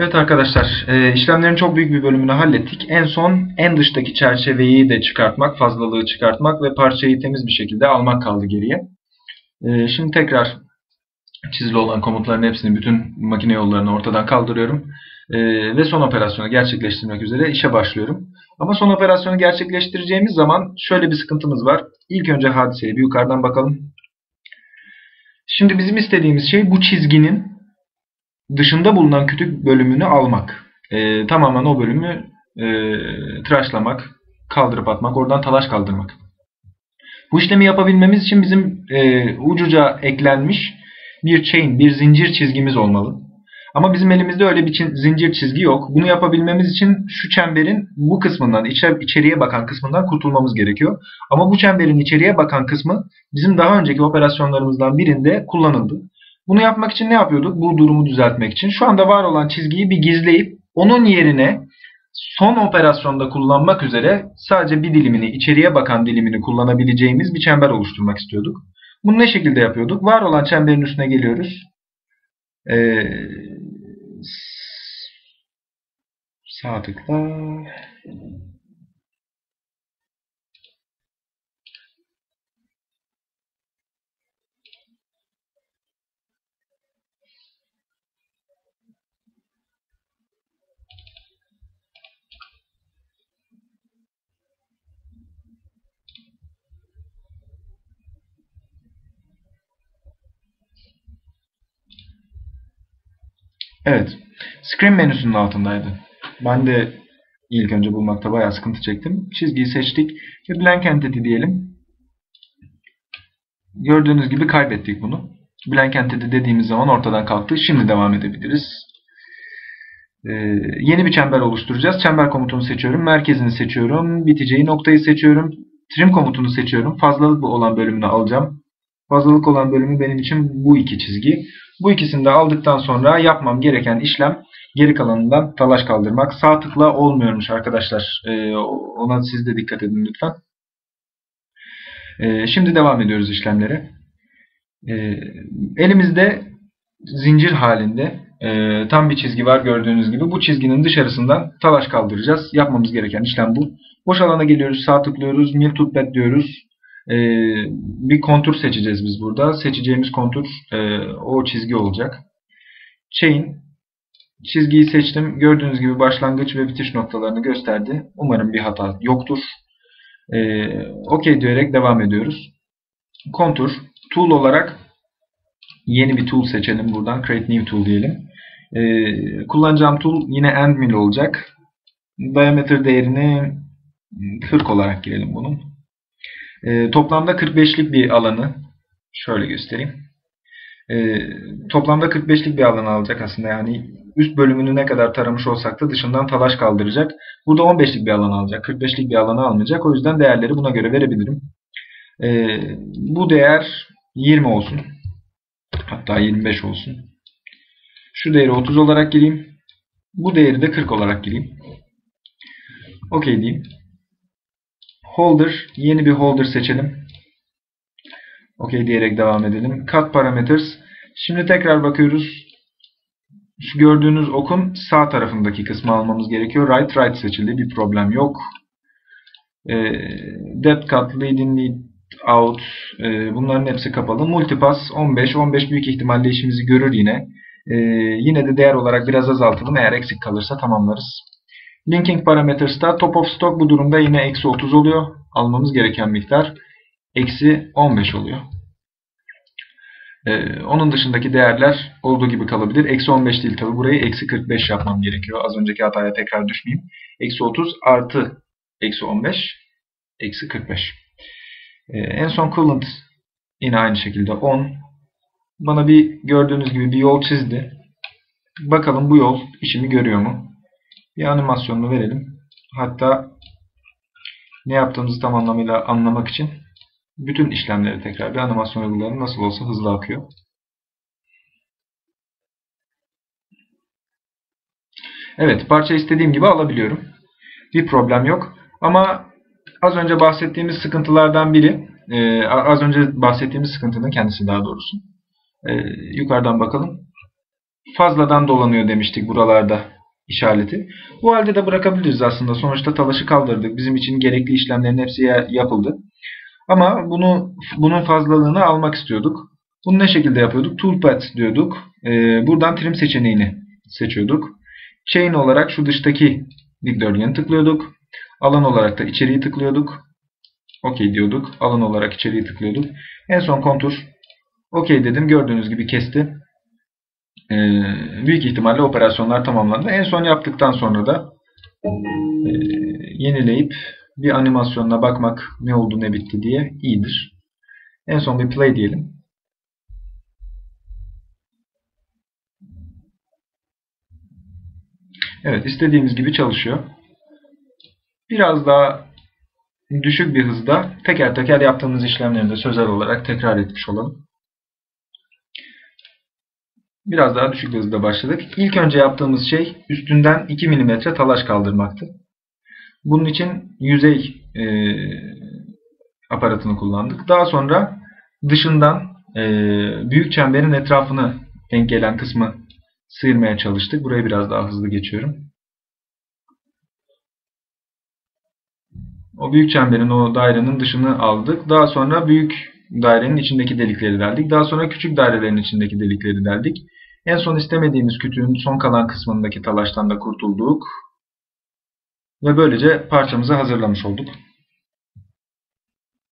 Evet arkadaşlar, e, işlemlerin çok büyük bir bölümünü hallettik. En son en dıştaki çerçeveyi de çıkartmak, fazlalığı çıkartmak ve parçayı temiz bir şekilde almak kaldı geriye. E, şimdi tekrar çizili olan komutların hepsini, bütün makine yollarını ortadan kaldırıyorum. E, ve son operasyonu gerçekleştirmek üzere işe başlıyorum. Ama son operasyonu gerçekleştireceğimiz zaman şöyle bir sıkıntımız var. İlk önce hadiseye bir yukarıdan bakalım. Şimdi bizim istediğimiz şey bu çizginin dışında bulunan kütük bölümünü almak. E, tamamen o bölümü e, tıraşlamak, kaldırıp atmak, oradan talaş kaldırmak. Bu işlemi yapabilmemiz için bizim e, ucuca eklenmiş bir chain, bir zincir çizgimiz olmalı. Ama bizim elimizde öyle bir zincir çizgi yok. Bunu yapabilmemiz için şu çemberin bu kısmından, içeriye bakan kısmından kurtulmamız gerekiyor. Ama bu çemberin içeriye bakan kısmı bizim daha önceki operasyonlarımızdan birinde kullanıldı. Bunu yapmak için ne yapıyorduk? Bu durumu düzeltmek için. Şu anda var olan çizgiyi bir gizleyip onun yerine son operasyonda kullanmak üzere sadece bir dilimini, içeriye bakan dilimini kullanabileceğimiz bir çember oluşturmak istiyorduk. Bunu ne şekilde yapıyorduk? Var olan çemberin üstüne geliyoruz. Ee, sağ tıkla Evet. Screen menüsünün altındaydı. Ben de ilk önce bulmakta bayağı sıkıntı çektim. Çizgiyi seçtik ve blank entity diyelim. Gördüğünüz gibi kaybettik bunu. Blank entity dediğimiz zaman ortadan kalktı. Şimdi devam edebiliriz. Ee, yeni bir çember oluşturacağız. Çember komutunu seçiyorum. Merkezini seçiyorum. Biteceği noktayı seçiyorum. Trim komutunu seçiyorum. Fazlalık olan bölümünü alacağım. Fazlalık olan bölümü benim için bu iki çizgi. Bu ikisini de aldıktan sonra yapmam gereken işlem geri kalanından talaş kaldırmak. Sağ tıkla olmuyormuş arkadaşlar. Ee, ona siz de dikkat edin lütfen. Ee, şimdi devam ediyoruz işlemlere. Ee, elimizde zincir halinde e, tam bir çizgi var gördüğünüz gibi. Bu çizginin dışarısından talaş kaldıracağız. Yapmamız gereken işlem bu. Boş alana geliyoruz, sağ tıklıyoruz, to Pad diyoruz. Ee, bir kontur seçeceğiz biz burada. Seçeceğimiz kontur e, o çizgi olacak. Chain çizgiyi seçtim. Gördüğünüz gibi başlangıç ve bitiş noktalarını gösterdi. Umarım bir hata yoktur. Ee, OK diyerek devam ediyoruz. Kontur tool olarak yeni bir tool seçelim buradan. Create new tool diyelim. Ee, kullanacağım tool yine end mill olacak. Diameter değerini 40 olarak girelim bunun. E, toplamda 45'lik bir alanı şöyle göstereyim. E, toplamda 45'lik bir alan alacak aslında yani üst bölümünü ne kadar taramış olsak da dışından talaş kaldıracak. Burada 15'lik bir alan alacak. 45'lik bir alanı almayacak. O yüzden değerleri buna göre verebilirim. E, bu değer 20 olsun. Hatta 25 olsun. Şu değeri 30 olarak gireyim. Bu değeri de 40 olarak gireyim. OK diyeyim. Holder, yeni bir holder seçelim. OK diyerek devam edelim. Cut parameters. Şimdi tekrar bakıyoruz. Şu gördüğünüz okun sağ tarafındaki kısmı almamız gerekiyor. Right right seçildi. Bir problem yok. E, depth cut, leading lead out. E, bunların hepsi kapalı. Multipass 15. 15 büyük ihtimalle işimizi görür yine. E, yine de değer olarak biraz azaltalım. Eğer eksik kalırsa tamamlarız. Linking parametres'ta top of stock bu durumda yine eksi 30 oluyor. Almamız gereken miktar eksi 15 oluyor. Ee, onun dışındaki değerler olduğu gibi kalabilir. Eksi 15 değil tabi burayı eksi 45 yapmam gerekiyor. Az önceki hataya tekrar düşmeyeyim. Eksi 30 artı eksi 15 eksi 45. Ee, en son coolant yine aynı şekilde 10. Bana bir gördüğünüz gibi bir yol çizdi. Bakalım bu yol işimi görüyor mu? Bir animasyonunu verelim. Hatta ne yaptığımızı tam anlamıyla anlamak için bütün işlemleri tekrar bir animasyon uygulayalım. Nasıl olsa hızlı akıyor. Evet, parça istediğim gibi alabiliyorum. Bir problem yok. Ama az önce bahsettiğimiz sıkıntılardan biri, e, az önce bahsettiğimiz sıkıntının kendisi daha doğrusu. E, yukarıdan bakalım. fazladan dolanıyor demiştik buralarda işareti. Bu halde de bırakabiliriz aslında. Sonuçta talaşı kaldırdık. Bizim için gerekli işlemlerin hepsi ya- yapıldı. Ama bunu bunun fazlalığını almak istiyorduk. Bunu ne şekilde yapıyorduk? Toolpath diyorduk. Ee, buradan trim seçeneğini seçiyorduk. Chain olarak şu dıştaki dikdörtgeni tıklıyorduk. Alan olarak da içeriği tıklıyorduk. OK diyorduk. Alan olarak içeriği tıklıyorduk. En son kontur. OK dedim. Gördüğünüz gibi kesti. Ee, büyük ihtimalle operasyonlar tamamlandı. En son yaptıktan sonra da e, yenileyip bir animasyonuna bakmak ne oldu ne bitti diye iyidir. En son bir play diyelim. Evet istediğimiz gibi çalışıyor. Biraz daha düşük bir hızda teker teker yaptığımız işlemleri de sözel olarak tekrar etmiş olalım. Biraz daha düşük hızda başladık. İlk önce yaptığımız şey üstünden 2 mm talaş kaldırmaktı. Bunun için yüzey e, aparatını kullandık. Daha sonra dışından e, büyük çemberin etrafını denk gelen kısmı sıyırmaya çalıştık. Burayı biraz daha hızlı geçiyorum. O büyük çemberin o dairenin dışını aldık. Daha sonra büyük dairenin içindeki delikleri deldik. Daha sonra küçük dairelerin içindeki delikleri deldik. En son istemediğimiz kütüğün son kalan kısmındaki talaştan da kurtulduk. Ve böylece parçamızı hazırlamış olduk.